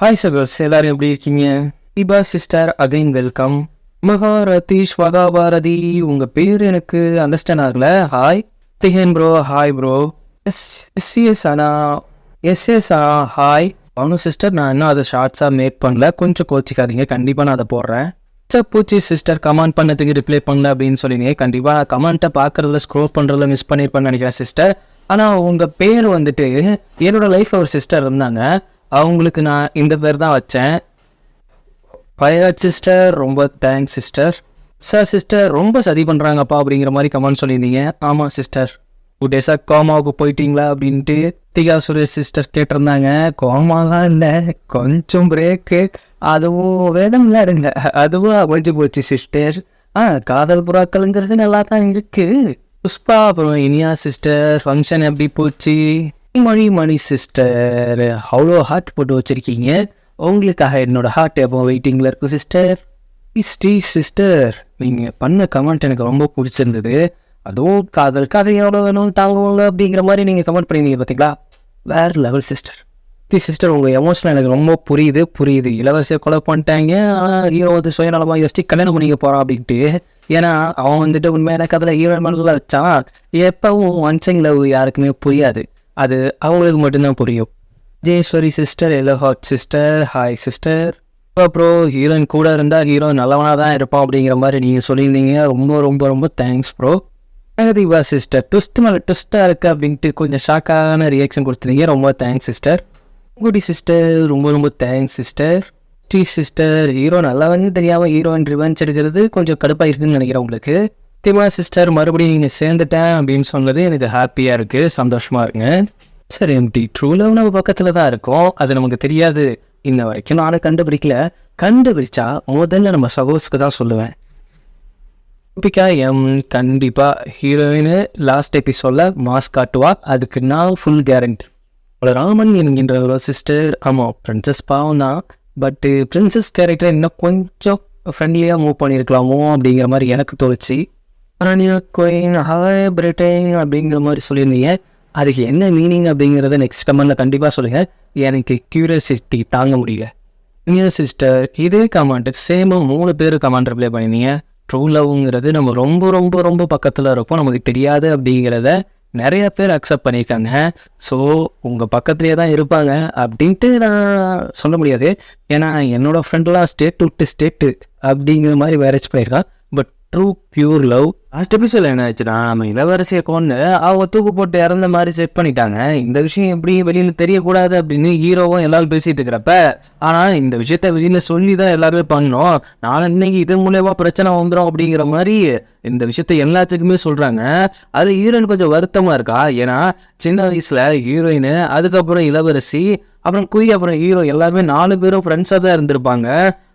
Hi சகோஸ் எல்லாரும் எப்படி இருக்கீங்க? இபா சிஸ்டர் அகைன் வெல்கம் மகாரதீஷ் வகாபாரதி உங்க பேர் எனக்கு அண்டர்ஸ்டாண்ட் ஆகல. Hi திகன் bro hi bro yes yes yes அண்ணா. எஸ் எஸ் ஆ ஹாய் அவனும் சிஸ்டர் நான் இன்னும் அதை ஷார்ட்ஸாக மேக் பண்ணல. கொஞ்சம் கோச்சிக்காதீங்க கண்டிப்பாக நான் அதை போடுறேன். சார் பூச்சி சிஸ்டர் கமெண்ட் பண்ணதுக்கு ரிப்ளை பண்ணல அப்படின்னு சொல்லிங்க கண்டிப்பாக நான் கமெண்ட்டை பார்க்குறதுல ஸ்க்ரோல் பண்ணுறதுல மிஸ் பண்ணியிருப்பேன்னு நினைக்கிறேன் சிஸ்டர் ஆனால் உங்கள் பேர் வந்துட்டு என்னோட லைஃப்பில் ஒரு சிஸ்டர் இருந்தாங்க. அவங்களுக்கு நான் இந்த பேர் தான் வச்சேன். பைலட் சிஸ்டர் ரொம்ப தேங்க்ஸ் சிஸ்டர் சார் சிஸ்டர் ரொம்ப சதி பண்ணுறாங்கப்பா அப்படிங்கிற மாதிரி கமெண்ட் சொல்லியிருந்தீங்க. ஆமாம் சிஸ்டர் டூ டேஸாக கோமாவுக்கு போயிட்டீங்களா அப்படின்ட்டு திகா சுரேஷ் சிஸ்டர் கேட்டிருந்தாங்க. கோமாலாம் இல்லை கொஞ்சம் பிரேக்கு அதுவும் வேதம் எடுங்க. அதுவும் அமைஞ்சு போச்சு சிஸ்டர் ஆ காதல் புறாக்கள்ங்கிறது நல்லா தான் இருக்குது புஷ்பா அப்புறம் இனியா சிஸ்டர் ஃபங்க்ஷன் எப்படி போச்சு? மணி மணி சிஸ்டர் அவ்வளோ ஹார்ட் போட்டு வச்சிருக்கீங்க. உங்களுக்காக என்னோட ஹார்ட் எப்போ வெயிட்டிங்கில் இருக்கும் சிஸ்டர் ஸ்ரீ சிஸ்டர் நீங்கள் பண்ண கமெண்ட் எனக்கு ரொம்ப பிடிச்சிருந்தது. அதுவும் காதல் கதை எவ்வளோ வேணும் தாங்குவாங்க அப்படிங்கிற மாதிரி நீங்கள் கமெண்ட் பண்ணியிருந்தீங்க பார்த்தீங்களா வேறு லெவல் சிஸ்டர் தி சிஸ்டர் உங்கள் எமோஷனல் எனக்கு ரொம்ப புரியுது புரியுது. இளவரசியை கொலை பண்ணிட்டாங்க. ஆனால் ஹீரோ வந்து சுயநலமாக யோசிச்சு கல்யாணம் பண்ணிக்க போகிறான் அப்படின்ட்டு. ஏன்னா அவன் வந்துட்டு உண்மையான கதையில் ஈவன் மனதில் வச்சான் எப்பவும் ஒன்சிங் லவ் யாருக்குமே புரியாது. அது அவங்களுக்கு மட்டும்தான் புரியும். Jayeswari sister yellow heart sister hi sister அப்புறம் ஹீரோயின் கூட இருந்தால் ஹீரோ நல்லவனாக தான் இருப்பான் அப்படிங்கிற மாதிரி நீங்கள் சொல்லியிருந்தீங்க. ரொம்ப ரொம்ப ரொம்ப தேங்க்ஸ் ப்ரோ நகதீபா சிஸ்டர் ட்விஸ்ட் மேலே ட்விஸ்ட்டாக இருக்குது அப்படின்ட்டு கொஞ்சம் ஷாக்கான ரியாக்ஷன் கொடுத்துருந்தீங்க ரொம்ப தேங்க்ஸ் சிஸ்டர் குட்டி சிஸ்டர் ரொம்ப ரொம்ப தேங்க்ஸ் சிஸ்டர் டி சிஸ்டர் ஹீரோ நல்லவன் தெரியாமல் ஹீரோயின் ரிவெஞ்ச் எடுக்கிறது கொஞ்சம் கடுப்பாக இருக்குதுன்னு நினைக்கிறேன் உங்களுக்கு. திமா சிஸ்டர் மறுபடியும் நீங்கள் சேர்ந்துட்டேன் அப்படின்னு சொன்னது எனக்கு ஹாப்பியாக இருக்குது சந்தோஷமாக இருங்க. சரி எம்டி ட்ரூ லவ் நம்ம பக்கத்தில் தான் இருக்கோம். அது நமக்கு தெரியாது. இன்ன வரைக்கும் நானும் கண்டுபிடிக்கல. கண்டுபிடிச்சா முதல்ல நம்ம சகோஸ்க்கு தான் சொல்லுவேன். தீபிகா எம் கண்டிப்பாக ஹீரோயின் லாஸ்ட் எபிசோடில் மாஸ்க் காட்டுவா. அதுக்கு நான் ஃபுல் கேரண்டி அவளை ராமன் என்கின்ற ஒரு சிஸ்டர் ஆமாம் பிரின்சஸ் பாவம் தான். பட்டு பிரின்சஸ் கேரக்டர் இன்னும் கொஞ்சம் ஃப்ரெண்ட்லியாக மூவ் பண்ணியிருக்கலாமோ அப்படிங்கிற மாதிரி எனக்கு தோணுச்சு. ஆனால் நீங்கள் ஹாய் பிரிட்டன் அப்படிங்கிற மாதிரி சொல்லியிருந்தீங்க. அதுக்கு என்ன மீனிங் அப்படிங்கிறத நெக்ஸ்ட் கமெண்டில் கண்டிப்பாக சொல்லுங்கள் எனக்கு க்யூரியாசிட்டி தாங்க முடியல. நியூ சிஸ்டர் இதே கமெண்ட் சேமாக மூணு பேர் கமெண்ட் ரிப்ளை பண்ணினீங்க. ட்ரூ லவ்ங்கிறது நம்ம ரொம்ப ரொம்ப ரொம்ப பக்கத்தில் இருப்போம் நமக்கு தெரியாது அப்படிங்கிறத நிறைய பேர் அக்செப்ட் பண்ணியிருக்காங்க. ஸோ உங்கள் பக்கத்துலேயே தான் இருப்பாங்க அப்படின்ட்டு நான் சொல்ல முடியாது. ஏன்னா என்னோடய ஃப்ரெண்ட்லாம் ஸ்டேட் விட்டு ஸ்டேட்டு அப்படிங்கிற மாதிரி மேரேஜ் பண்ணியிருக்கான். True pure love last episode என்ன ஆச்சுன்னா நம்ம இளவரசியை கொண்டு அவங்க தூக்கு போட்டு இறந்த மாதிரி செட் பண்ணிட்டாங்க. இந்த விஷயம் எப்படி வெளியில் தெரியக்கூடாது அப்படின்னு ஹீரோவும் எல்லாரும் பேசிட்டு இருக்கிறப்ப ஆனால் இந்த விஷயத்த வெளியில் சொல்லி தான் எல்லாருமே பண்ணோம் நானும் இன்னைக்கு இது மூலயமா பிரச்சனை வந்துடும் அப்படிங்கிற மாதிரி இந்த விஷயத்த எல்லாத்துக்குமே சொல்கிறாங்க அது ஹீரோயின் கொஞ்சம் வருத்தமாக இருக்கா? ஏன்னா சின்ன வயசில் ஹீரோயின் அதுக்கப்புறம் இளவரசி அப்புறம் குய் அப்புறம் ஹீரோ எல்லாருமே நாலு பேரும் ஃப்ரெண்ட்ஸாக தான் இருந்திருப்பாங்க.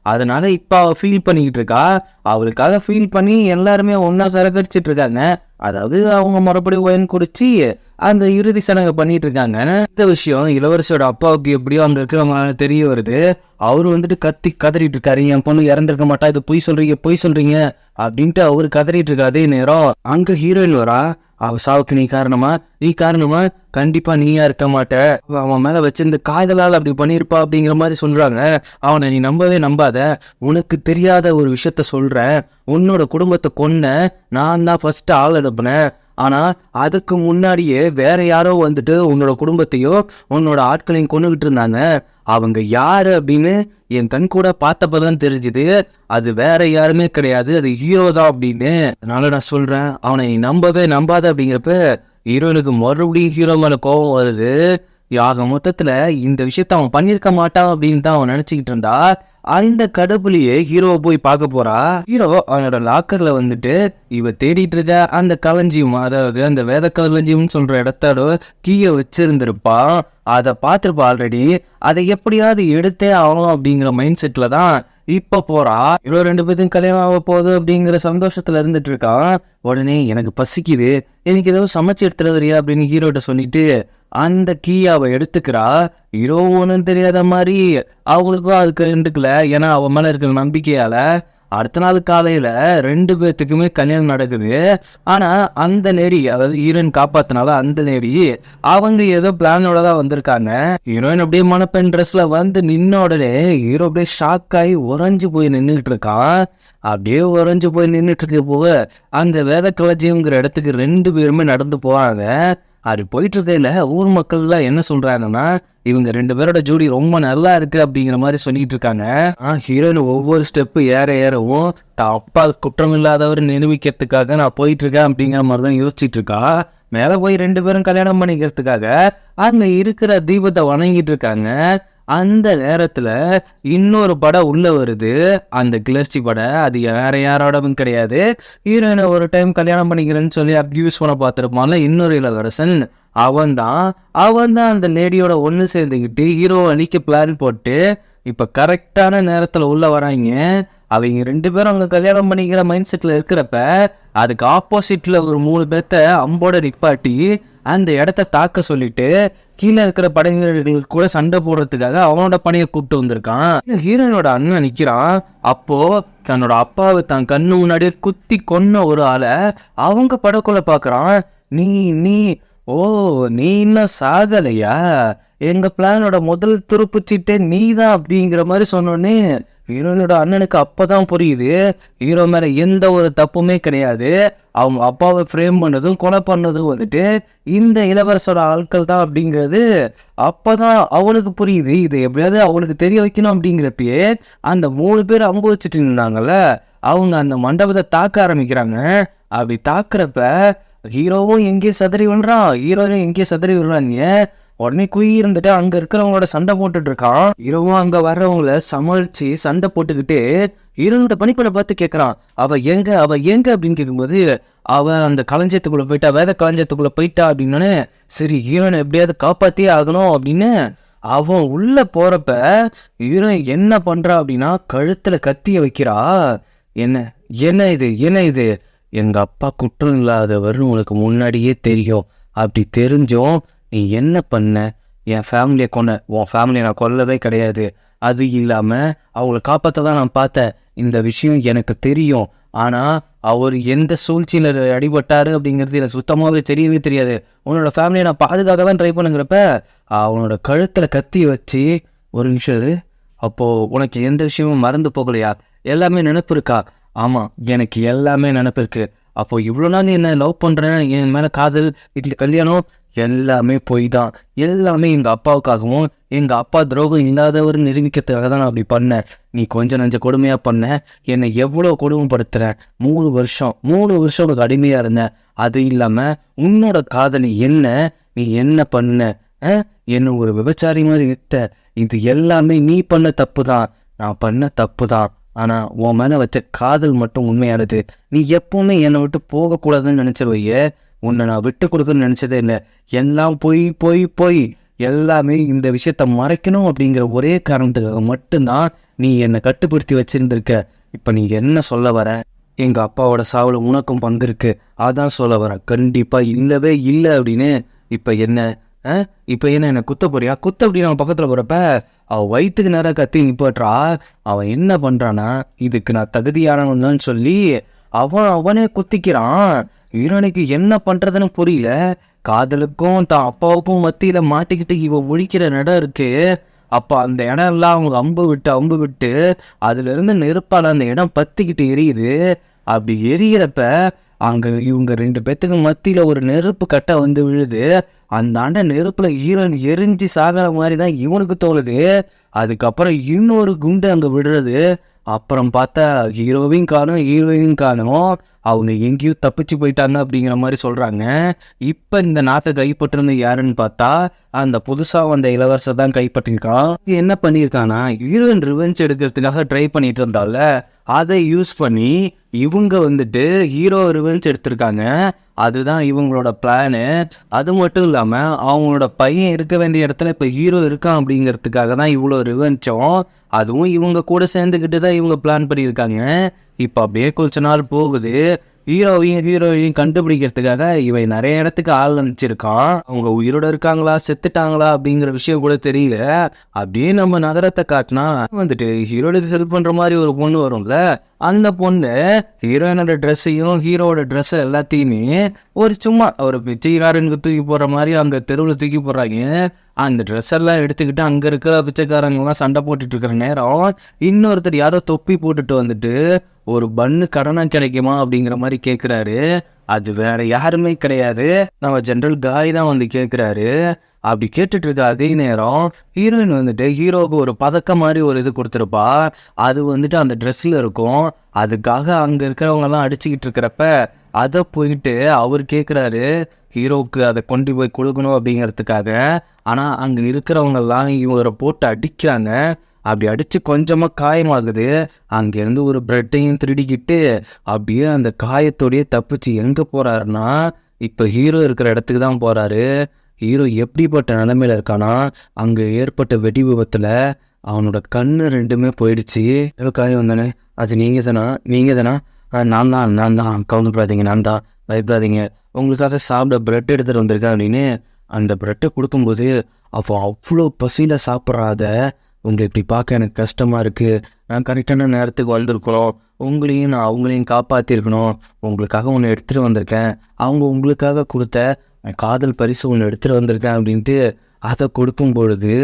அதனால இப்போ அவள் ஃபீல் பண்ணிக்கிட்டு இருக்கா. அவளுக்காக ஃபீல் பண்ணி எல்லாருமே ஒன்றா சரக்கடிச்சிட்டு இருக்காங்க. அதாவது அவங்க மறுபடியும் ஒயன் குடிச்சு அந்த இறுதி சடங்கை பண்ணிட்டு இருக்காங்க. இந்த விஷயம் இளவரசியோட அப்பாவுக்கு எப்படியோ அங்க இருக்கிறவங்க தெரிய வருது. அவரு வந்துட்டு கத்தி கதறிட்டு இருக்காரு. என் பொண்ணு இறந்துருக்க மாட்டா. இது பொய் சொல்றீங்க பொய் சொல்றீங்க அப்படின்ட்டு அவரு கதறிட்டு இருக்காது நேரம் அங்க ஹீரோயின் வரா. அவ சாவுக்கு நீ காரணமா? நீ காரணமா? கண்டிப்பா நீயா இருக்க மாட்ட. அவன் மேல வச்சிருந்த காதலால் அப்படி பண்ணியிருப்பா அப்படிங்கிற மாதிரி சொல்றாங்க. அவனை நீ நம்பவே நம்பாத. உனக்கு தெரியாத ஒரு விஷயத்த சொல்றேன். உன்னோட குடும்பத்தை கொன்ன. நான் தான் ஃபர்ஸ்ட் ஆள் அனுப்புனேன். ஆனால் அதுக்கு முன்னாடியே வேற யாரோ வந்துட்டு உன்னோட குடும்பத்தையும் உன்னோட ஆட்களையும் கொண்டுகிட்டு இருந்தாங்க. அவங்க யார் அப்படின்னு என் கண் கூட பார்த்தப்பதான் தெரிஞ்சுது. அது வேற யாருமே கிடையாது. அது ஹீரோ தான் அப்படின்னு. அதனால நான் சொல்கிறேன் அவனை நீ நம்பவே நம்பாத அப்படிங்கிறப்ப ஹீரோனுக்கு மறுபடியும் ஹீரோ மேலே கோபம் வருது. யாக மொத்தத்தில் இந்த விஷயத்த அவன் பண்ணியிருக்க மாட்டான் அப்படின்னு தான் அவன் நினச்சிக்கிட்டு இருந்தா. அந்த கடவுளையே ஹீரோவை போய் பார்க்க போறா? ஹீரோ அவனோட லாக்கர்ல வந்துட்டு இவ தேடிட்டு இருக்க? அந்த களஞ்சியம் அதாவது அந்த வேத களஞ்சியம்னு சொல்ற இடத்தோட கீயை வச்சிருந்திருப்பான் அதை பார்த்துருப்பா ஆல்ரெடி அதை எப்படியாவது எடுத்தே ஆகணும் அப்படிங்கிற மைண்ட் செட்ல தான் இப்ப போறா. இவ்வளோ ரெண்டு பேர்த்தையும் கல்யாணம் ஆக போகுது அப்படிங்கிற சந்தோஷத்துல இருந்துட்டு இருக்கான் உடனே எனக்கு பசிக்குது. எனக்கு ஏதோ சமைச்சு எடுத்துட்டு வரியா? அப்படின்னு ஹீரோட்ட சொல்லிட்டு அந்த கீயாவை அவ எடுத்துக்கிறா. ஹீரோ ஒன்றும் தெரியாத மாதிரி அவங்களுக்கும் அதுக்கு இருந்துக்கல. ஏன்னா அவன் மேலே இருக்கிற நம்பிக்கையால அடுத்த நாள் காலையில் ரெண்டு பேர்த்துக்குமே கல்யாணம் நடக்குது. ஆனா அந்த லேடி அதாவது ஹீரோயின் காப்பாத்தினால அந்த லேடி அவங்க ஏதோ பிளானோட தான் வந்திருக்காங்க. ஹீரோயின் அப்படியே மணப்பெண் ட்ரெஸ்ஸில் வந்து நின்ன உடனே ஹீரோ அப்படியே ஷாக் ஆகி உறைஞ்சு போய் நின்றுக்கிட்டு இருக்கான். அப்படியே உறைஞ்சு போய் நின்றுட்டு இருக்க போக அந்த வேத கலஜிங்கிற இடத்துக்கு ரெண்டு பேருமே நடந்து போவாங்க. அது போயிட்டு இருக்கையில ஊர் மக்கள்லாம் என்ன சொல்றாங்கன்னா இவங்க ரெண்டு பேரோட ஜோடி ரொம்ப நல்லா இருக்கு அப்படிங்கிற மாதிரி சொல்லிட்டு இருக்காங்க. ஹீரோயின் ஒவ்வொரு ஸ்டெப்பு ஏற ஏறவும் தான் அப்பா குற்றம் இல்லாதவர் நிரூபிக்கிறதுக்காக நான் போயிட்டு இருக்கேன் அப்படிங்கிற மாதிரி தான் யோசிச்சுட்டு இருக்கா. மேலே போய் ரெண்டு பேரும் கல்யாணம் பண்ணிக்கிறதுக்காக அங்கே இருக்கிற தீபத்தை வணங்கிட்டு இருக்காங்க. அந்த நேரத்தில் இன்னொரு படம் உள்ளே வருது. அந்த கிளர்ச்சி படம் அது வேற யாரோடவும் கிடையாது. ஹீரோயினை ஒரு டைம் கல்யாணம் பண்ணிக்கிறேன்னு சொல்லி அப்யூஸ் பண்ண பார்த்துருப்பான்ல இன்னொரு இளவரசன். அவன் தான் அவன் தான் அந்த லேடியோட ஒன்று சேர்ந்துக்கிட்டு ஹீரோ அழிக்க பிளான் போட்டு இப்போ கரெக்டான நேரத்தில் உள்ள வராங்க. அவங்க ரெண்டு பேரும் அவங்க கல்யாணம் பண்ணிக்கிற மைண்ட் செட்டில் இருக்கிறப்ப அதுக்கு ஆப்போசிட்டில் ஒரு மூணு பேர்த்த அம்போட நிப்பாட்டி அந்த இடத்த தாக்க சொல்லிட்டு கீழே இருக்கிற படைவீரர்கள் கூட சண்டை போடுறதுக்காக அவனோட படையை கூப்பிட்டு வந்திருக்கான். ஹீரோயினோட அண்ணன் நிற்கிறான் அப்போ தன்னோட அப்பாவை தான் கண்ணு முன்னாடியே குத்தி கொன்ன ஒரு ஆளை அவங்க படக்குள்ள பார்க்குறான். நீ நீ ஓ நீ இன்னும் சாகலையா? எங்க பிளானோட முதல் துருப்புச்சிட்டே நீ தான் அப்படிங்கிற மாதிரி சொன்னோன்னே ஹீரோயினோட அண்ணனுக்கு அப்போ தான் புரியுது ஹீரோ மேலே எந்த ஒரு தப்புமே கிடையாது. அவங்க அப்பாவை ஃப்ரேம் பண்ணதும் கொலை பண்ணதும் வந்துட்டு இந்த இளவரசோட ஆட்கள் தான் அப்படிங்கிறது அப்போ தான் அவனுக்கு புரியுது. இது எப்படியாவது அவனுக்கு தெரிய வைக்கணும் அப்படிங்கிறப்பயே அந்த மூணு பேர் அம்பு வச்சுட்டு இருந்தாங்கல்ல அவங்க அந்த மண்டபத்தை தாக்க ஆரம்பிக்கிறாங்க. அப்படி தாக்குறப்ப ஹீரோவும் எங்கேயும் சதறி விழுறான் ஹீரோயினும் எங்கேயும் சதறி விழுறாங்க உடனே குயி இருந்துட்டு அங்க இருக்கிறவங்களோட சண்டை போட்டுட்டு இருக்கான் இரவும் அங்க வர்றவங்கள சமாளிச்சு சண்டை போட்டுக்கிட்டு ஹீரோனோட பணிப்பனை பார்த்து கேட்கறான் அவ எங்க? அவ எங்க? அப்படின்னு கேட்கும்போது அவ அந்த களஞ்சியத்துக்குள்ள போயிட்டா வேத களஞ்சியத்துக்குள்ள போயிட்டா அப்படின்னு சரி ஹீரோனை எப்படியாவது காப்பாத்தியே ஆகணும் அப்படின்னு அவன் உள்ள போறப்ப ஈரன் என்ன பண்றா அப்படின்னா கழுத்துல கத்திய வைக்கிறா. என்ன? என்ன இது? என்ன இது? எங்க அப்பா குற்றம் இல்லாதவர்னு உனக்கு முன்னாடியே தெரியும். அப்படி தெரிஞ்சும் நீ என்ன பண்ண? என் ஃபேமிலியை கொன்ன உன் ஃபேமிலியை நான் கொல்லவே கிடையாது. அது இல்லாமல் அவங்கள காப்பாற்ற தான் நான் பார்த்தேன். இந்த விஷயம் எனக்கு தெரியும். ஆனால் அவர் எந்த சூழ்ச்சியில அடிபட்டார் அப்படிங்கிறது எனக்கு சுத்தமாகவே தெரியவே தெரியாது. உன்னோட ஃபேமிலியை நான் பாதுகாக்க தான் ட்ரை பண்ணுங்கிறப்ப அவனோட கழுத்தில் கத்தி வச்சு ஒரு நிமிஷம் அது அப்போது உனக்கு எந்த விஷயமும் மறந்து போகலையா? எல்லாமே நினப்பு இருக்கா? ஆமாம் எனக்கு எல்லாமே நினப்பு இருக்குது அப்போ இவ்வளோ நாள் என்ன லவ் பண்ணுறேன் என் மேலே காதல் இந்த கல்யாணம் எல்லாமே பொய் தான் எல்லாமே எங்கள் அப்பாவுக்காகவும் எங்கள் அப்பா துரோகம் இல்லாதவர் நிரூபிக்கிறதுக்காக தான் நான் அப்படி பண்ணேன். நீ கொஞ்சம் நஞ்ச கொடுமையாக பண்ண என்னை எவ்வளோ கொடுமைப்படுத்துகிற மூணு வருஷம் மூணு வருஷம் உனக்கு அடிமையாக இருந்தேன் அது இல்லாமல் உன்னோட காதலி என்ன? நீ என்ன பண்ண? என்ன ஒரு விபச்சாரி மாதிரி வித்த இது எல்லாமே நீ பண்ண தப்பு தான் நான் பண்ண தப்பு தான் ஆனால் உன் மேலே வச்ச காதல் மட்டும் உண்மையானது. நீ எப்பவுமே என்னை விட்டு போகக்கூடாதுன்னு நினச்சிருவையே. உன்னை நான் விட்டு கொடுக்கணும்னு நினச்சதே இல்லை. எல்லாம் பொய் பொய் பொய் எல்லாமே இந்த விஷயத்த மறைக்கணும் அப்படிங்கிற ஒரே காரணத்துக்காக மட்டும்தான் நீ என்னை கட்டுப்படுத்தி வச்சுருந்துருக்க. இப்போ நீ என்ன சொல்ல வர? எங்கள் அப்பாவோட சாவில் உனக்கும் பங்கு இருக்குது அதான் சொல்ல வரேன் கண்டிப்பாக இல்லவே இல்லை அப்படின்னு. இப்போ என்ன? ஆ? இப்போ என்ன என்ன குத்த போறியா? குத்த அப்படின்னு அவன் பக்கத்தில் போகிறப்ப அவன் வயிற்றுக்கு நேராக கத்தி நிப்பாட்டுறா. அவன் என்ன பண்ணுறான்னா இதுக்கு நான் தகுதியானவன் சொல்லி அவன் அவனே குத்திக்கிறான். ஹீரோனுக்கு என்ன பண்றதுன்னு புரியல. காதலுக்கும் தான் அப்பாவுக்கும் மத்தியில மாட்டிக்கிட்டு இவ ஒழிக்கிற இடம் இருக்கு. அப்ப அந்த இடம் எல்லாம் அவங்க அம்பு விட்டு அம்பு விட்டு அதுல இருந்து நெருப்பால அந்த இடம் பத்திக்கிட்டு எரியுது. அப்படி எரியறப்ப அங்க இவங்க ரெண்டு பேத்துக்கு மத்தியில ஒரு நெருப்பு கட்டை வந்து விழுது. அந்த ஆண்ட நெருப்புல ஈரன் எரிஞ்சு சாகிற மாதிரி தான் இவனுக்கு தோணுது. அதுக்கப்புறம் இன்னொரு குண்டு அங்க விடுறது. அப்புறம் பார்த்தா ஹீரோவையும் காணும் ஹீரோயினும் காணும். அவங்க எங்கேயும் தப்பிச்சு போயிட்டாங்க அப்படிங்கிற மாதிரி சொல்கிறாங்க இப்போ இந்த நாட்டை கைப்பற்றினது யாருன்னு பார்த்தா அந்த புதுசாக வந்த இளவரசர் தான் கைப்பற்றிருக்கான். என்ன பண்ணியிருக்கானா ஹீரோயின் ரிவெஞ்ச் எடுக்கிறதுக்காக ட்ரை பண்ணிட்டு இருந்தால அதை யூஸ் பண்ணி இவங்க வந்துட்டு ஹீரோ ரிவெஞ்ச் எடுத்திருக்காங்க. அதுதான் இவங்களோட பிளானு அது மட்டும் இல்லாமல் அவங்களோட பையன் இருக்க வேண்டிய இடத்துல இப்போ ஹீரோ இருக்கான் அப்படிங்கிறதுக்காக தான் இவ்வளோ ரிவெஞ்சம் அதுவும் இவங்க கூட சேர்ந்துக்கிட்டு தான் இவங்க பிளான் பண்ணியிருக்காங்க. இப்போ அப்படியே கொஞ்ச நாள் போகுது. ஹீரோவையும் ஹீரோவையும் கண்டுபிடிக்கிறதுக்காக இவன் நிறைய இடத்துக்கு ஆள் அனுப்பிச்சிருக்கான் அவங்க உயிரோட இருக்காங்களா செத்துட்டாங்களா அப்படிங்கிற விஷயம் கூட தெரியல. அப்படியே நம்ம நகரத்தை காட்டினா வந்துட்டு ஹீரோட ஹெல்ப் பண்ற மாதிரி ஒரு பொண்ணு வரும்ல. அந்த பொண்ணு ஹீரோயினோட ட்ரெஸ்ஸையும் ஹீரோவோட ட்ரெஸ் எல்லாத்தையுமே ஒரு சும்மா ஒரு பிச்சைக்காரனுக்கு தூக்கி போடுற மாதிரி அங்கே தெருவில் தூக்கி போடுறாங்க. அந்த ட்ரெஸ் எல்லாம் எடுத்துக்கிட்டு அங்கே இருக்கிற பிச்சைக்காரங்கெல்லாம் சண்டை போட்டுட்டு இருக்கிற நேரம் இன்னொருத்தர் யாரோ தொப்பி போட்டுட்டு வந்துட்டு ஒரு பன்னு கடனா கிடைக்குமா? அப்படிங்கிற மாதிரி கேட்குறாரு அது வேற யாருமே கிடையாது. நம்ம ஜென்ரல் காய் தான் வந்து கேட்குறாரு அப்படி கேட்டுட்டு இருக்க அதே நேரம் ஹீரோயின் வந்துட்டு ஹீரோவுக்கு ஒரு பதக்கம் மாதிரி ஒரு இது கொடுத்துருப்பா. அது வந்துட்டு அந்த ட்ரெஸ்ஸில் இருக்கும். அதுக்காக அங்கே இருக்கிறவங்கலாம் அடிச்சுக்கிட்டு இருக்கிறப்ப அதை போயிட்டு அவர் கேட்குறாரு ஹீரோவுக்கு அதை கொண்டு போய் கொடுக்கணும் அப்படிங்கிறதுக்காக. ஆனால் அங்கே இருக்கிறவங்கெல்லாம் இவரை போட்டு அடிக்கிறாங்க. அப்படி அடித்து கொஞ்சமாக காயமாகுது. அங்கேருந்து ஒரு பிரெட்டையும் திருடிக்கிட்டு அப்படியே அந்த காயத்தோடயே தப்பிச்சு எங்கே போகிறாருன்னா இப்போ ஹீரோ இருக்கிற இடத்துக்கு தான் போகிறாரு ஹீரோ எப்படிப்பட்ட நிலமையில இருக்கானா அங்கே ஏற்பட்ட வெடி விபத்தில் அவனோட கண்ணு ரெண்டுமே போயிடுச்சு. எவ்வளோ காயம் வந்தானே. அது நீங்கள் தானா? நீங்கள் தானா? "ஆ, நான் தான் நான் தான். கவுந்துப்படாதீங்க நான் தான். பயப்படாதீங்க. உங்களுக்காக சாப்பிட பிரெட் எடுத்துகிட்டு வந்திருக்கேன் அப்படின்னு அந்த பிரெட்டை கொடுக்கும்போது அவள் அவ்வளோ பசியில் சாப்பிட்றாத. உங்களை இப்படி பார்க்க எனக்கு கஷ்டமாக இருக்குது நான் கரெக்டான நேரத்துக்கு வந்திருக்கணும் உங்களையும் நான் அவங்களையும் காப்பாற்றிருக்கணும் உங்களுக்காக ஒன்று எடுத்துகிட்டு வந்திருக்கேன். அவங்க உங்களுக்காக கொடுத்த நான் காதல் பரிசு ஒன்று எடுத்துகிட்டு வந்திருக்கேன் அப்படின்ட்டு அதை கொடுக்கும் பொழுது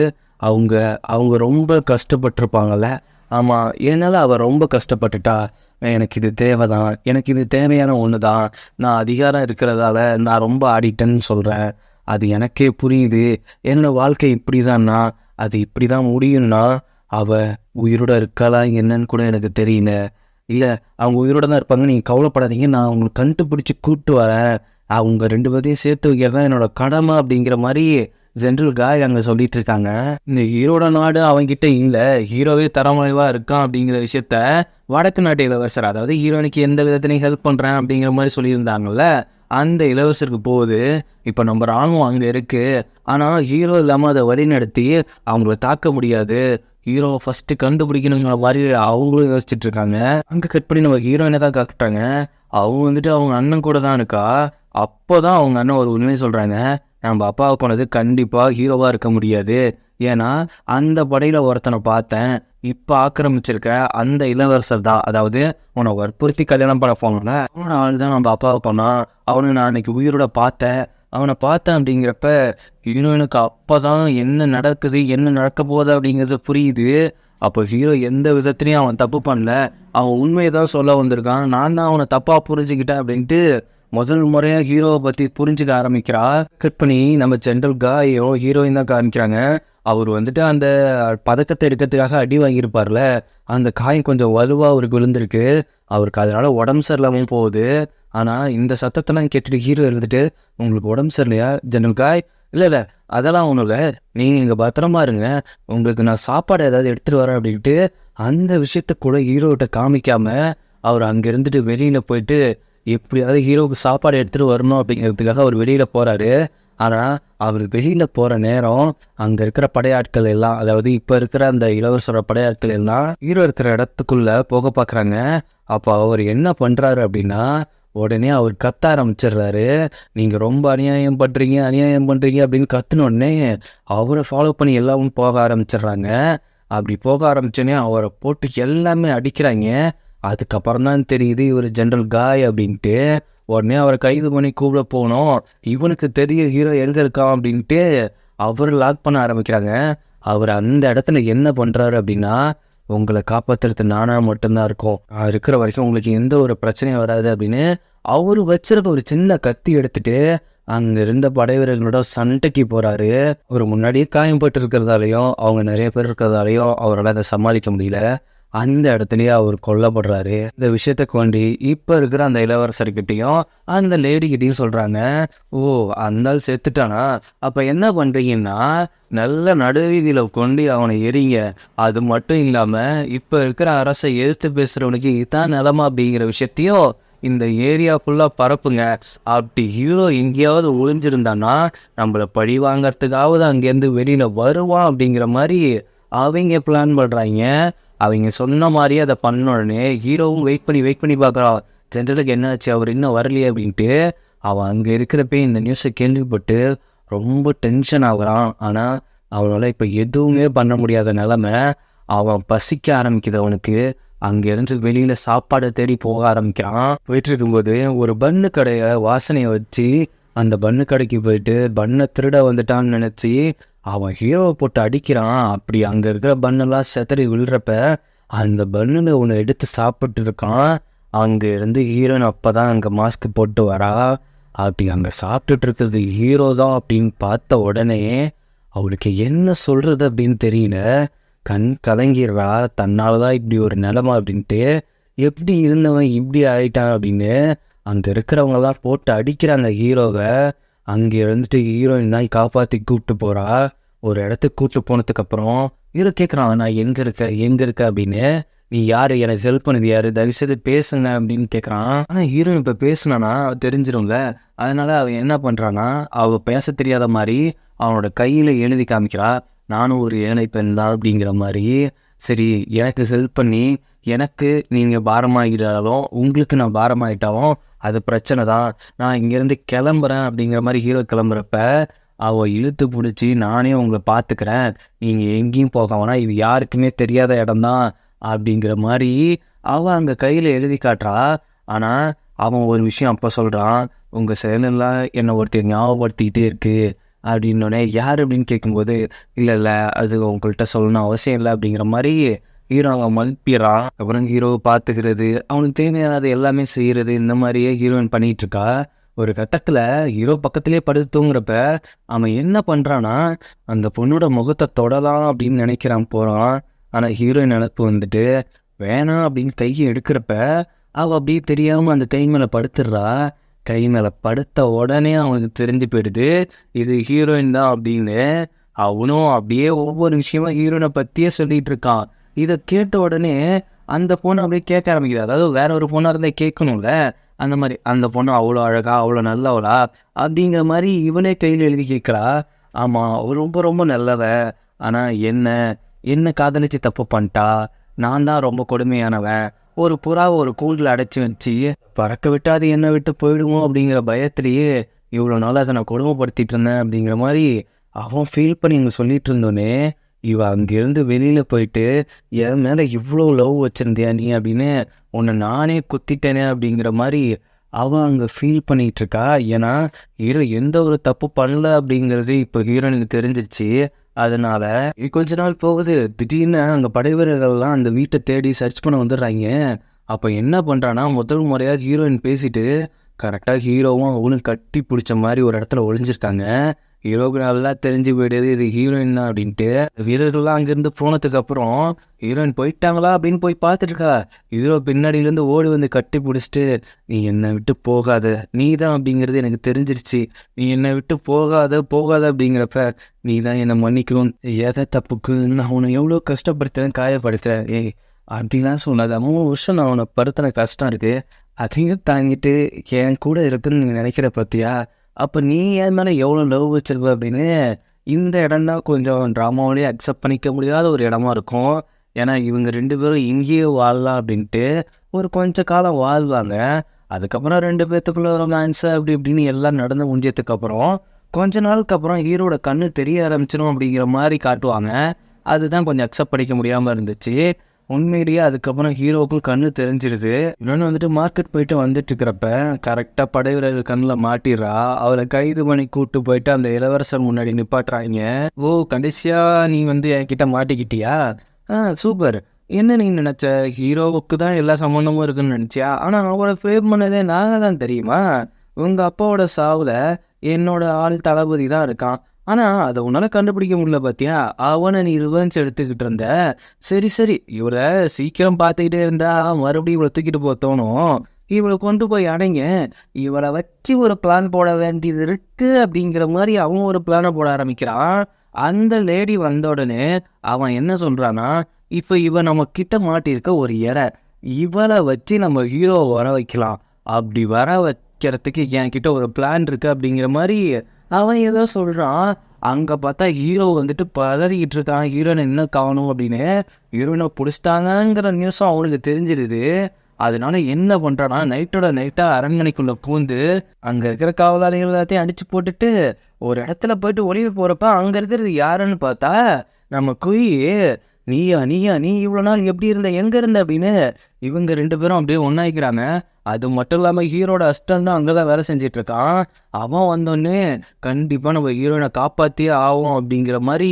அவங்க அவங்க ரொம்ப கஷ்டப்பட்டிருப்பாங்கல்ல? ஆமாம் என்னால் அவள் ரொம்ப கஷ்டப்பட்டுட்டா. எனக்கு இது தேவை தான் எனக்கு இது தேவையான ஒன்று தான் நான் அதிகாரம் இருக்கிறதால நான் ரொம்ப ஆடிட்டேன்னு சொல்கிறேன் அது எனக்கே புரியுது. என்னோடய வாழ்க்கை இப்படி தான்னா அது இப்படி தான் முடியும்னா அவள் உயிரோட இருக்காளா என்னன்னு கூட எனக்கு தெரியல. இல்லை அவங்க உயிரோட தான் இருப்பாங்க நீங்கள் கவலைப்படாதீங்க நான் அவங்களை கண்டுபிடிச்சி கூப்பிட்டு வரேன். அவங்க ரெண்டு பேர்த்தையும் சேர்த்து வைக்கிறது தான் என்னோட கடமை அப்படிங்கிற மாதிரி ஜென்ரல் காய் அங்கே சொல்லிட்டு இருக்காங்க. இந்த ஹீரோட நாடு அவன்கிட்ட இல்லை ஹீரோவே தரமறைவாக இருக்கான் அப்படிங்கிற விஷயத்த வடக்கு நாட்டு இளவரசர் அதாவது ஹீரோனுக்கு எந்த விதத்திலையும் ஹெல்ப் பண்ணுறேன் அப்படிங்கிற மாதிரி சொல்லியிருந்தாங்கல்ல அந்த இளவரசருக்கு போகுது. இப்போ நம்ம ராணுவம் அங்கே இருக்குது ஆனால் ஹீரோ இல்லாமல் அதை வழிநடத்தி அவங்கள தாக்க முடியாது. ஹீரோவை ஃபஸ்ட்டு கண்டுபிடிக்கணுங்கிற மாதிரி அவங்களும் யோசிச்சுட்டு இருக்காங்க. அங்கே கட் பண்ணி நம்ம ஹீரோயினை தான் காட்டுறாங்க. அவங்க வந்துட்டு அவங்க அண்ணன் கூட தான் இருக்கா? அப்போ தான் அவங்க அண்ணன் ஒரு உண்மையை சொல்கிறாங்க நம்ம அப்பாவை போனது கண்டிப்பாக ஹீரோவாக இருக்க முடியாது. ஏன்னா அந்த படையில் ஒருத்தனை பார்த்தேன். இப்போ ஆக்கிரமிச்சிருக்க அந்த இளவரசர் தான். அதாவது உன்னை வற்புறுத்தி கல்யாணம் பண்ண போனோம்ல அவனோட ஆள் தான் நம்ம அப்பாவை பண்ணான் அவனை நான் அன்னைக்கு உயிரோட பார்த்தேன். அவனை பார்த்தேன் அப்படிங்கிறப்ப ஹீரோயினுக்கு அப்போ தான் என்ன நடக்குது என்ன நடக்க போகுது அப்படிங்கிறது புரியுது. அப்போ ஹீரோ எந்த விதத்துலையும் அவன் தப்பு பண்ணல. அவன் உண்மையை தான் சொல்ல வந்திருக்கான். நான் தான் அவனை தப்பாக புரிஞ்சுக்கிட்டேன் அப்படின்ட்டு முதல் முறையாக ஹீரோவை பற்றி புரிஞ்சுக்க ஆரம்பிக்கிறா. கட் பண்ணி நம்ம ஜென்ரல் காயும் ஹீரோயின் தான் காமிக்கிறாங்க. அவர் வந்துட்டு அந்த பதக்கத்தை எடுக்கிறதுக்காக அடி வாங்கியிருப்பார்ல அந்த காயம் கொஞ்சம் வலுவாக அவருக்கு விழுந்திருக்கு. அவருக்கு அதனால் உடம்பு சரியில்லாமல் போகுது. ஆனால் இந்த சத்தத்தெல்லாம் கேட்டுட்டு ஹீரோ இருந்துட்டு உங்களுக்கு உடம்பு சரியில்லையா ஜெனரல் காய் இல்லை இல்லை அதெல்லாம் ஒன்றும் இல்லை. நீங்கள் இங்கே பத்திரமா இருங்க. உங்களுக்கு நான் சாப்பாடு ஏதாவது எடுத்துகிட்டு வரேன் அப்படின்ட்டு அந்த விஷயத்த கூட ஹீரோகிட்ட காமிக்காம அவர் அங்கே இருந்துட்டு வெளியில் போயிட்டு எப்படியாவது ஹீரோவுக்கு சாப்பாடு எடுத்துகிட்டு வரணும் அப்படிங்கிறதுக்காக அவர் வெளியில் போகிறாரு ஆனால் அவர் வெளியில் போகிற நேரம் அங்கே இருக்கிற படையாட்கள் எல்லாம் அதாவது இப்போ இருக்கிற அந்த இளவரசரோட படையாட்கள் எல்லாம் ஹீரோ இருக்கிற இடத்துக்குள்ளே போக பார்க்குறாங்க அப்போ அவர் என்ன பண்ணுறாரு அப்படின்னா உடனே அவர் கத்த ஆரம்பிச்சிடுறாரு. நீங்கள் ரொம்ப அநியாயம் பண்ணுறீங்க அநியாயம் பண்ணுறீங்க அப்படின்னு கத்துனோடனே அவரை ஃபாலோ பண்ணி எல்லாரும் போக ஆரம்பிச்சிடுறாங்க. அப்படி போக ஆரம்பிச்சோடனே அவரை போட்டு எல்லாமே அடிக்கிறாங்க. அதுக்கப்புறம் தான் தெரியுது இவர் ஜென்ரல் காய் அப்படின்ட்டு. உடனே அவரை கைது பண்ணி கூப்பிட போனோம். இவனுக்கு தெரிய ஹீரோ எங்கே இருக்கான் அப்படின்ட்டு அவர் லாக் பண்ண ஆரம்பிக்கிறாங்க. அவர் அந்த இடத்துல என்ன பண்ணுறாரு அப்படின்னா உங்களை காப்பாற்றுறது நானாக மட்டும்தான் இருக்கும். நான் இருக்கிற வரைக்கும் உங்களுக்கு எந்த ஒரு பிரச்சனையும் வராது அப்படின்னு அவர் வச்சிருக்க ஒரு சின்ன கத்தி எடுத்துட்டு அங்கே இருந்த படைவீரர்களோட சண்டைக்கு போகிறாரு ஒரு முன்னாடியே காயம்பட்டு இருக்கிறதாலையும் அவங்க நிறைய பேர் இருக்கிறதாலையும் அவரால் அதை சமாளிக்க முடியல. அந்த இடத்துலயே அவர் கொல்லப்படுறாரு. இந்த விஷயத்த கொண்டு இப்ப இருக்கிற அந்த இளவரசர்கிட்டையும் அந்த லேடிக்கிட்டையும் சொல்றாங்க ஓ அந்த ஆள் செத்துட்டானா? அப்ப என்ன பண்றீங்கன்னா நல்ல நடுவீதியில கொண்டு அவனை எரிங்க அது மட்டும் இல்லாம இப்ப இருக்கிற அரசை எதிர்த்து பேசுறவனுக்கு இதான் நிலமா அப்படிங்கிற விஷயத்தையும் இந்த ஏரியா ஃபுல்லாக பரப்புங்க. அப்படி ஹீரோ எங்கேயாவது ஒளிஞ்சிருந்தானா நம்மளை பழி வாங்கறதுக்காவது அங்கேருந்து வெளியில் வருவான் அப்படிங்கிற மாதிரி அவங்க பிளான் பண்ணுறாங்க அவங்க சொன்ன மாதிரியே அதை பண்ண உடனே ஹீரோவும் வெயிட் பண்ணி வெயிட் பண்ணி பார்க்குறான் ஜென்ரலுக்கு என்னாச்சு? அவர் இன்னும் வரலையே அப்படின்ட்டு அவன் அங்கே இருக்கிறப்பே இந்த நியூஸை கேள்விப்பட்டு ரொம்ப டென்ஷன் ஆகுறான். ஆனால் அவனால் இப்போ எதுவுமே பண்ண முடியாத நிலமை. அவன் பசிக்க ஆரம்பிக்குது அவனுக்கு. அங்கேருந்து வெளியில் சாப்பாடை தேடி போக ஆரம்பிக்கிறான். போயிட்டு இருக்கும்போது ஒரு பன்னு கடையை வாசனையை வச்சு அந்த பன்னு கடைக்கு போயிட்டு பண்ணை திருட வந்துட்டான்னு நினச்சி அவன் ஹீரோவை போட்டு அடிக்கிறான். அப்படி அங்கே இருக்கிற பண்ணெல்லாம் செதறி விழுறப்ப அந்த பன்னில் ஒன்று எடுத்து சாப்பிட்டு இருக்கான். அங்கே இருந்து ஹீரோயின் அப்போ தான் அங்கே மாஸ்க் போட்டு வரா. அப்படி அங்கே சாப்பிட்டுட்டு இருக்கிறது ஹீரோ தான் அப்படின்னு பார்த்த உடனே அவளுக்கு என்ன சொல்கிறது அப்படின்னு தெரியல. கண் கலங்கிடுறா. தன்னால் தான் இப்படி ஒரு நிலமை அப்படின்ட்டு எப்படி இருந்தவன் இப்படி ஆயிட்டான் அப்படின்னு அங்கே இருக்கிறவங்களாம் போட்டு அடிக்கிறாங்க ஹீரோவை அங்கே இருந்துட்டு ஹீரோயின் தான் காப்பாற்றி கூப்பிட்டு போகிறா ஒரு இடத்துக்கு கூப்பிட்டு போனதுக்கப்புறம் ஹீரோ கேட்குறான் நான் எங்கே இருக்க எங்கே இருக்க? அப்படின்னு. நீ யார்? எனக்கு ஹெல்ப் பண்ணது யார்? தயவுசெய்து பேசுங்க அப்படின்னு கேட்குறான் ஆனால் ஹீரோயின் இப்போ பேசுனானா தெரிஞ்சிடும்ல அதனால அவன் என்ன பண்ணுறான்னா அவள் பேச தெரியாத மாதிரி அவனோட கையில் எழுதி காமிக்கிறா. நானும் ஒரு ஏழை பெண் தான் அப்படிங்கிற மாதிரி. சரி எனக்கு ஹெல்ப் பண்ணி எனக்கு நீங்கள் பாரமாகிட்டாலும் உங்களுக்கு நான் பாரமாயிட்டாலும் அது பிரச்சனை தான். நான் இங்கேருந்து கிளம்புறேன் அப்படிங்கிற மாதிரி ஹீரோ கிளம்புறப்ப அவள் இழுத்து பிடிச்சி நானே உங்களை பார்த்துக்கிறேன் நீங்கள் எங்கேயும் போக வேணாம். இது யாருக்குமே தெரியாத இடம்தான் அப்படிங்கிற மாதிரி அவள் அங்கே கையில் எழுதி காட்டுறா. ஆனால் அவன் ஒரு விஷயம் அப்போ சொல்கிறான் உங்கள் செயலெல்லாம் என்னை ஒருத்தர் ஞாபகப்படுத்திக்கிட்டே இருக்குது அப்படின்னோடனே யார்? அப்படின்னு கேட்கும்போது இல்லை இல்லை அது உங்கள்கிட்ட சொல்லணும் அவசியம் இல்லை அப்படிங்கிற மாதிரி ஹீரோ அவன் மதிப்பிறான் அப்புறம் ஹீரோவை பார்த்துக்கிறது அவனுக்கு தேவையானது எல்லாமே செய்கிறது இந்த மாதிரியே ஹீரோயின் பண்ணிகிட்டு இருக்கா ஒரு கட்டத்தில் ஹீரோ பக்கத்துலேயே படுத்து தூங்குறப்ப அவன் என்ன பண்ணுறான்னா அந்த பொண்ணோட முகத்தை தொடலாம் அப்படின்னு நினைக்கிறான் போகிறான் ஆனால் ஹீரோயின் நினப்பு வந்துட்டு வேணாம் அப்படின்னு கையை எடுக்கிறப்ப அவள் அப்படியே தெரியாமல் அந்த கை மேலே படுத்துடுறா கை மேலே படுத்த உடனே அவனுக்கு தெரிஞ்சு போயிடுது இது ஹீரோயின் தான் அப்படின்னு. அவனும் அப்படியே ஒவ்வொரு விஷயமா ஹீரோயினை பற்றியே சொல்லிகிட்டு இருக்கான் இதை கேட்ட உடனே அந்த பொண்ணு அப்படியே கேட்க ஆரம்பிக்குது. அதாவது வேற ஒரு பொண்ணாக இருந்தால் கேட்கணும்ல? அந்த மாதிரி அந்த பொண்ணு அவ்வளோ அழகா அவ்வளோ நல்லவளா? அப்படிங்கிற மாதிரி இவனே கையில் எழுதி கேட்குறா. ஆமாம் அவள் ரொம்ப ரொம்ப நல்லவ. ஆனால் என்ன என்ன காதலிச்சு தப்பு பண்ணிட்டா? நான் தான் ரொம்ப கொடுமையானவன். ஒரு புறாவை ஒரு கூண்டில் அடைச்சி வச்சு பறக்க விட்டு அது என்னை விட்டு போயிடுமோ அப்படிங்கிற பயத்திலேயே இவ்வளோ நாள் அதை நான் கொடுமைப்படுத்திட்டு இருந்தேன் அப்படிங்கிற மாதிரி அவன் ஃபீல் பண்ணி இங்கே சொல்லிட்டு இருந்தோன்னே இவ அங்கேருந்து வெளியில் போயிட்டு என் மேலே இவ்வளோ லவ் வச்சுருந்தியா நீ? அப்படின்னு உன்னை நானே குத்திட்டேனே அப்படிங்கிற மாதிரி அவன் அங்கே ஃபீல் பண்ணிகிட்டு இருக்கா. ஏன்னா ஹீரோ எந்த ஒரு தப்பு பண்ணல அப்படிங்கிறது இப்போ ஹீரோனுக்கு தெரிஞ்சிருச்சு. அதனால கொஞ்ச நாள் போகுது. திடீர்னு அங்கே படைவீரர்கள்லாம் அந்த வீட்டை தேடி சர்ச் பண்ண வந்துடுறாங்க. அப்போ என்ன பண்ணுறான்னா முதல் முறையாக ஹீரோயின் பேசிட்டு கரெக்டாக ஹீரோவும் அவனும் கட்டி பிடிச்ச மாதிரி ஒரு இடத்துல ஒளிஞ்சிருக்காங்க. ஹீரோக்கு நல்லா தெரிஞ்சு போயிடுது இது ஹீரோயின் தான் அப்படின்ட்டு. வீரர்கள்லாம் அங்கேருந்து போனதுக்கு அப்புறம் ஹீரோயின் போயிட்டாங்களா? அப்படின்னு போய் பார்த்துட்டுருக்கா. ஹீரோ பின்னாடியிலேருந்து ஓடி வந்து கட்டி பிடிச்சிட்டு நீ என்னை விட்டு போகாத நீ தான் அப்படிங்கிறது எனக்கு தெரிஞ்சிருச்சு. நீ என்னை விட்டு போகாத போகாத அப்படிங்கிறப்ப நீ தான் என்னை மன்னிக்கணும். எதை தப்புக்கு நான் உன்னை எவ்வளோ கஷ்டப்படுத்துறேன் காயப்படுத்துறேன். ஏய் அப்படிலாம் சொல்லாத. மூணு வருஷம் நான் உன்னை படுத்தின கஷ்டம் இருக்குது அதையும் தாங்கிட்டு என் கூட இருக்குன்னு நினைக்கிற பற்றியா அப்போ நீ என் மேலே எவ்வளோ லவ் வச்சிருக்க அப்படின்னு இந்த இடம் தான் கொஞ்சம் ட்ராமாவிலேயே அக்செப்ட் பண்ணிக்க முடியாத ஒரு இடமா இருக்கும். ஏன்னா இவங்க ரெண்டு பேரும் இங்கேயே வாழலாம் அப்படின்ட்டு ஒரு கொஞ்ச காலம் வாழ்வாங்க. அதுக்கப்புறம் ரெண்டு பேர்த்துக்குள்ள ரொமான்ஸ் அப்படி இப்படின்னு எல்லாம் நடந்து முடிஞ்சதுக்கப்புறம் கொஞ்ச நாளுக்கு அப்புறம் ஹீரோட கண்ணு தெரிய ஆரம்பிச்சிடும் அப்படிங்கிற மாதிரி காட்டுவாங்க. அதுதான் கொஞ்சம் அக்செப்ட் பண்ணிக்க முடியாமல் இருந்துச்சு. உண்மையிலேயே அதுக்கப்புறம் ஹீரோவுக்கும் கண்ணு தெரிஞ்சிருது. இன்னொன்று வந்துட்டு மார்க்கெட் போயிட்டு வந்துட்டு இருக்கிறப்ப கரெக்டாக படை வீரர்கள் கண்ணில் மாட்டிடுறா அவளை கைது பண்ணி கூட்டு போயிட்டு அந்த இளவரசர் முன்னாடி நிப்பாட்டுறாங்க. ஓ கடைசியாக நீ வந்து என்கிட்ட மாட்டிக்கிட்டியா? ஆ சூப்பர் என்ன நீ நினச்ச? ஹீரோவுக்கு தான் எல்லா சம்மந்தமும் இருக்குன்னு நினச்சியா? ஆனால் அவரை ஃபேவ் பண்ணதே நாங்கள் தான் தெரியுமா? உங்கள் அப்பாவோட சாவில் என்னோட ஆள் தளபதி தான் இருக்கான். ஆனால் அதை உன்னால் கண்டுபிடிக்க முடியல பார்த்தியா அவனை நீ ரிவெஞ்ச் எடுத்துக்கிட்டு இருந்த. சரி சரி. இவளை சீக்கிரம் பார்த்துக்கிட்டே இருந்தா மறுபடியும் இவளை தூக்கிட்டு போக தோணும். இவளை கொண்டு போய் அடைங்க. இவளை வச்சு ஒரு பிளான் போட வேண்டியது இருக்குது அப்படிங்கிற மாதிரி அவன் ஒரு பிளானை போட ஆரம்பிக்கிறான். அந்த லேடி வந்த உடனே அவன் என்ன சொல்கிறான்னா இப்போ இவன் நம்ம கிட்ட மாட்டியிருக்க ஒரு இறை இவளை வச்சு நம்ம ஹீரோவை வர வைக்கலாம். அப்படி வர வைக்கிறதுக்கு என்கிட்ட ஒரு பிளான் இருக்குது அப்படிங்கிற மாதிரி அவன் ஏதோ சொல்கிறான் அங்கே பார்த்தா ஹீரோ வந்துட்டு பதறிக்கிட்டு இருக்கான். ஹீரோனை என்ன காணும் அப்படின்னு? ஹீரோனை பிடிச்சிட்டாங்கங்கிற நியூஸும் அவனுக்கு தெரிஞ்சிருது. அதனால என்ன பண்ணுறான்னா நைட்டோட நைட்டாக அரண்மனைக்குள்ளே பூந்து அங்கே இருக்கிற காவலாளிகள் எல்லாத்தையும் அடித்து போட்டுட்டு ஒரு இடத்துல போயிட்டு ஒளிவு போகிறப்ப அங்கே இருக்கிறது யாருன்னு பார்த்தா நம்ம குயி. நீயா நீயா நீ இவ்வளோ நாள் எப்படி இருந்த? எங்கே இருந்த அப்படின்னு இவங்க ரெண்டு பேரும் அப்படியே ஒன்றாயிக்கிறாங்க அது மட்டும் இல்லாமல் ஹீரோட அஸ்டன் தான் அங்கே தான் வேலை செஞ்சுட்டு இருக்கான் அவன் வந்தோடனே கண்டிப்பாக நம்ம ஹீரோயினை காப்பாற்றியே ஆகும் அப்படிங்கிற மாதிரி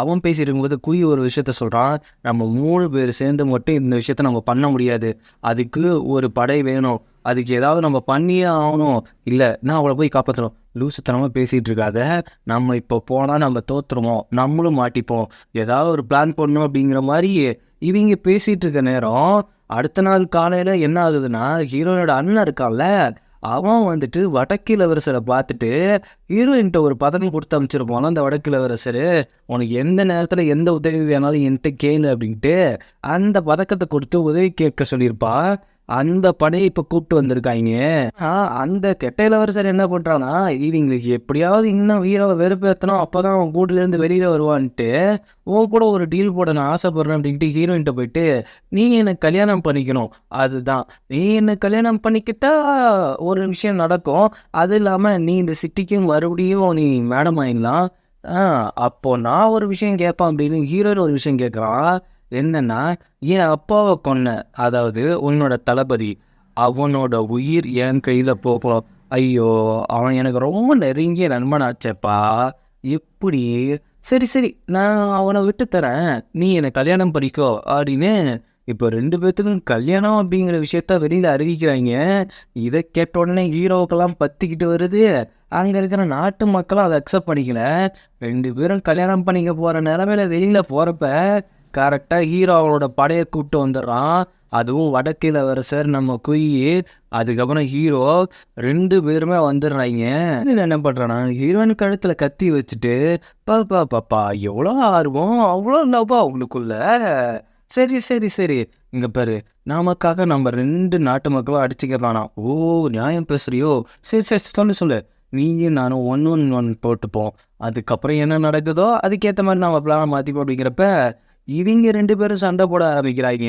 அவன் பேசிட்டு இருக்கும்போது குயி ஒரு விஷயத்த சொல்கிறான் நம்ம மூணு பேர் சேர்ந்து மட்டும் இந்த விஷயத்த நம்ம பண்ண முடியாது. அதுக்கு ஒரு படை வேணும். அதுக்கு ஏதாவது நம்ம பண்ணியே ஆகணும். இல்லை நான் அவளை போய் காப்பாற்றணும் லூசுத்தனமாக பேசிகிட்டு இருக்காத நம்ம இப்போ போனால் நம்ம தோற்றுருவோம் நம்மளும் மாட்டிப்போம். ஏதாவது ஒரு பிளான் பண்ணணும் அப்படிங்கிற மாதிரி இவங்க பேசிகிட்டு இருக்க நேரம் அடுத்த நாள் காலையில் என்ன ஆகுதுன்னா ஹீரோனோட அண்ணன் இருக்கான்ல அவன் வந்துட்டு வடக்கிழவரசரை பார்த்துட்டு ஹீரோயின்ட்ட ஒரு பதவி கொடுத்து அமைச்சிருப்போம்ல அந்த வடக்கிழவரசர் உனக்கு எந்த நேரத்தில் எந்த உதவி வேணாலும் என்கிட்ட கேளு அப்படின்ட்டு அந்த பதக்கத்தை கொடுத்து உதவி கேட்க சொல்லியிருப்பான். அந்த படையை இப்போ கூப்பிட்டு வந்திருக்காங்க. ஆ, அந்த கெட்ட இளவரசர் என்ன பண்ணுறான்னா இவங்களுக்கு எப்படியாவது இன்னும் வீரவை வெறுப்பேற்றணும் அப்போ தான் அவன் கூட்டிலேருந்து வெளியில் வருவான்ட்டு உன் கூட ஒரு டீல் போட நான் ஆசைப்படுறேன் அப்படின்ட்டு ஹீரோயின்ட்ட போயிட்டு நீ என்னை கல்யாணம் பண்ணிக்கணும். அதுதான். நீ என்னை கல்யாணம் பண்ணிக்கிட்டா ஒரு விஷயம் நடக்கும். அது இல்லாமல் நீ இந்த சிட்டிக்கும் மறுபடியும் நீ மேடம் ஆயிடலாம். ஆ அப்போ நான் ஒரு விஷயம் கேட்பேன் அப்படின்னு ஹீரோயின் ஒரு விஷயம் கேட்குறான். என்னன்னா என் அப்பாவை கொன்ன? அதாவது உன்னோட தளபதி. அவனோட உயிர் என் கையில் போகும். ஐயோ அவன் எனக்கு ரொம்ப நெருங்கிய நண்பனாச்சேப்பா. எப்படி சரி சரி நான் அவனை விட்டு தரேன். நீ என்னை கல்யாணம் பண்ணிக்கோ. அப்படின்னு இப்போ ரெண்டு பேர்த்துக்கும் கல்யாணம் அப்படிங்கிற விஷயத்த வெளியில் அறிவிக்கிறாங்க. இதை கேட்ட உடனே ஹீரோவுக்கெல்லாம் பற்றிக்கிட்டு வருது. அங்கே இருக்கிற நாட்டு மக்களும் அதை அக்செப்ட் பண்ணிக்கல. ரெண்டு பேரும் கல்யாணம் பண்ணிக்க போகிற நிலமையில வெளியில் போகிறப்ப கரெக்டாக ஹீரோ அவனோட படையை கூப்பிட்டு வந்துடுறான். அதுவும் வடக்கில் வர சார் நம்ம குயி அதுக்கப்புறம் ஹீரோ ரெண்டு பேருமே வந்துடுறாங்க. என்ன பண்ணுறானா ஹீரோயின் கழுத்தில் கத்தி வச்சுட்டு பாப்பா பாப்பா எவ்வளோ ஆர்வம் அவ்வளோ லவ்வா அவங்களுக்குள்ள சரி சரி சரி. இங்கே பாரு நமக்காக நம்ம ரெண்டு நாட்டு மக்களும் அடிச்சுக்கிறானா? ஓ நியாயம் பேசுறியோ? சரி சரி சொல்லு சொல்லு. நீயும் நானும் ஒன் ஒன் ஒன் போட்டுப்போம். அதுக்கப்புறம் என்ன நடக்குதோ அதுக்கேற்ற மாதிரி நம்ம பிளானை மாற்றிப்போம் அப்படிங்கிறப்ப இவங்க ரெண்டு பேரும் சண்டை போட ஆரம்பிக்கிறாங்க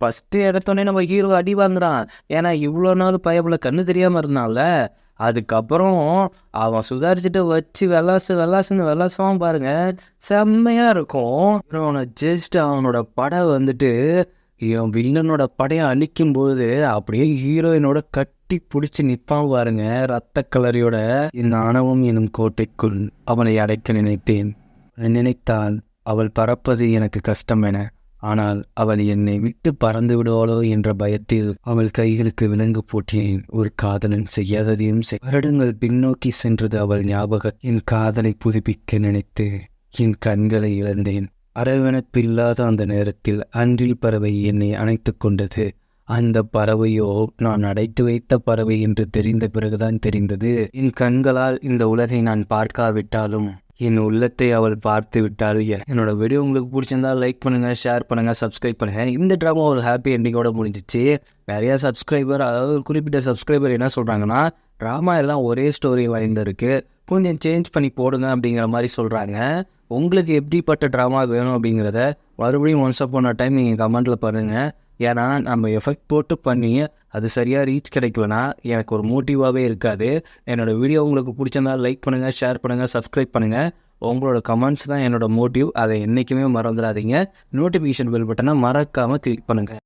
ஃபஸ்ட்டு எடுத்தோடனே நம்ம ஹீரோ அடி வாங்குறான். ஏன்னா இவ்வளோ நாள் பயப்பில் கண்ணு தெரியாமல் இருந்தான்ல. அதுக்கப்புறம் அவன் சுதாரிச்சுட்டு வச்சு வெள்ளாசு வெள்ளாசுன்னு வெள்ளாசமாக பாருங்க. செம்மையாக இருக்கும். அவனை ஜஸ்ட் அவனோட படம் வந்துட்டு என் வில்லனோட படையை அழிக்கும் போது அப்படியே ஹீரோயினோட கட்டி பிடிச்சி நிற்பான் பாருங்க ரத்த கலரியோட. என் ஆணவம் எனும் கோட்டைக்குள் அவனை அடைக்க நினைத்தேன். நினைத்தான் அவள் பறப்பது எனக்கு கஷ்டம் என. ஆனால் அவள் என்னை விட்டு பறந்து விடுவாளோ என்ற பயத்தில் அவள் கைகளுக்கு விலங்கு போட்டேன் ஒரு காதலன் செய்யாததையும் வருடங்கள் பின்னோக்கி சென்றது அவள் ஞாபகம். என் காதலை புதுப்பிக்க நினைத்து என் கண்களை இழந்தேன். அரவணைப்பில்லாத அந்த நேரத்தில் அன்றில் பறவை என்னை அணைத்து கொண்டது. அந்த பறவையோ நான் அடைத்து வைத்த பறவை என்று தெரிந்த பிறகுதான் தெரிந்தது. என் கண்களால் இந்த உலகை நான் பார்க்காவிட்டாலும் என் உள்ளத்தை அவள் பார்த்து விட்டால் என்னோட வீடியோ உங்களுக்கு பிடிச்சிருந்தா லைக் பண்ணுங்க ஷேர் பண்ணுங்க சப்ஸ்கிரைப் பண்ணுங்க. இந்த ட்ராமா ஒரு ஹாப்பி எண்டிங்கோட முடிஞ்சிச்சு. நிறையா சப்ஸ்கிரைபர் அதாவது ஒரு குறிப்பிட்ட சப்ஸ்கிரைபர் என்ன சொல்கிறாங்கன்னா ட்ராமா எல்லாம் ஒரே ஸ்டோரி வாய்ந்திருக்கு. கொஞ்சம் சேஞ்ச் பண்ணி போடுங்க அப்படிங்கிற மாதிரி சொல்கிறாங்க உங்களுக்கு எப்படிப்பட்ட ட்ராமா வேணும் அப்படிங்கிறத மறுபடியும் ஒன்ஸ் அப் அப்பான டைம் நீங்கள் கமெண்ட்டில் பண்ணுங்கள் ஏன்னா நம்ம எஃபெக்ட் போட்டு பண்ணி அது சரியாக ரீச் கிடைக்கலனா எனக்கு ஒரு மோட்டிவாகவே இருக்காது. என்னோடய வீடியோ உங்களுக்கு பிடிச்சிருந்தா லைக் பண்ணுங்கள் ஷேர் பண்ணுங்கள் சப்ஸ்கிரைப் பண்ணுங்கள் உங்களோட கமெண்ட்ஸ் தான் என்னோட மோட்டிவ் அதை என்றைக்குமே மறந்துடாதீங்க. நோட்டிஃபிகேஷன் பெல் பட்டனை மறக்காமல் கிளிக் பண்ணுங்கள்